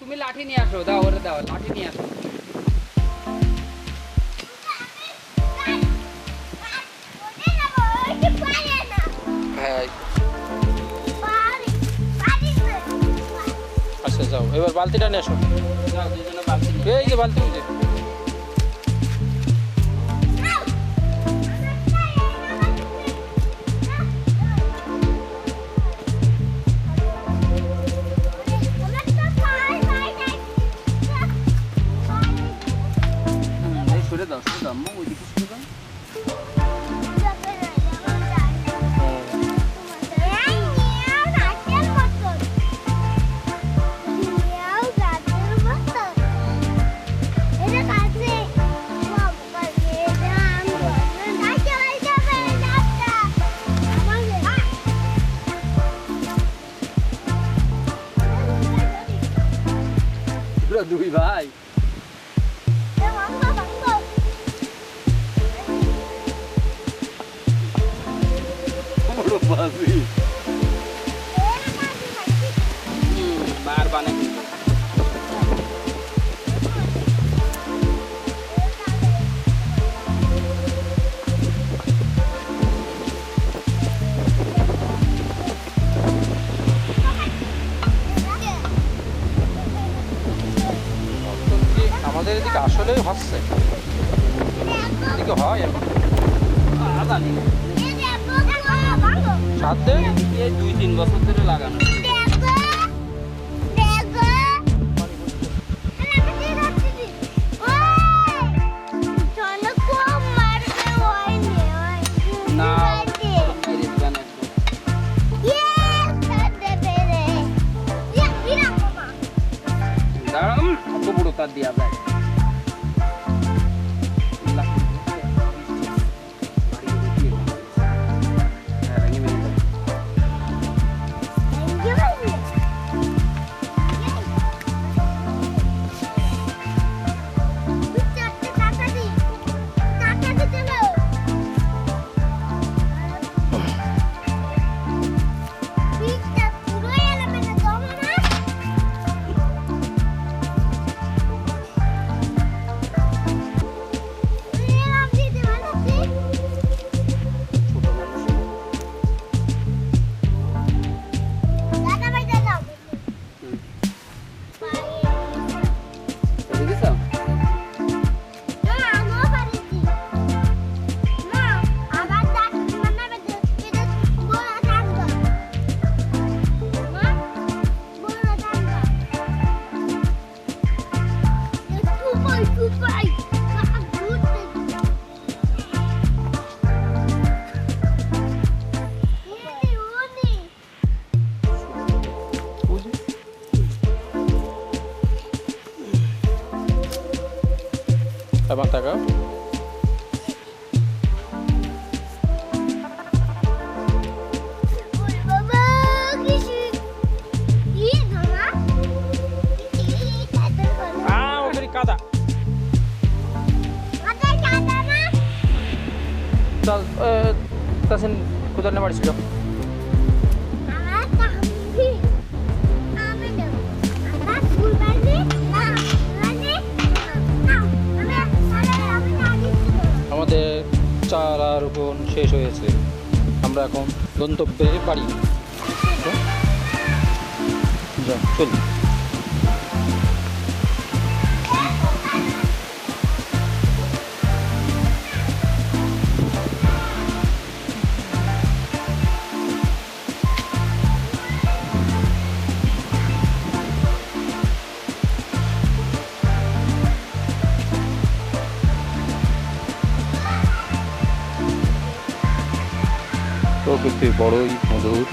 তুমি লাঠি নিয়ে আসো দাও ওরে দাও লাঠি নিয়ে আসো। হ্যাঁ আচ্ছা যাও এবার বালতিটা নিয়ে আসো। এই যে বালতি আম্মু ওইদিকে হুম। দুই ভাই বড় বার বানে আমাদের এদিকে আসলেই হচ্ছে। এদিকে হয় এখন। জানি দেয় এই দুই তিন বছর ধরে লাগানো না মেরে দিবা না একদম। দাঁড়াও উম, অত বড় দেওয়া যায় 잡았다가 아, 까다. 자, 어, 다시 고전해 버리시죠. শেষ হয়েছে। আমরা এখন গন্তব্যে বাড়ি যা চল প্রকৃতি বড়ই মধুর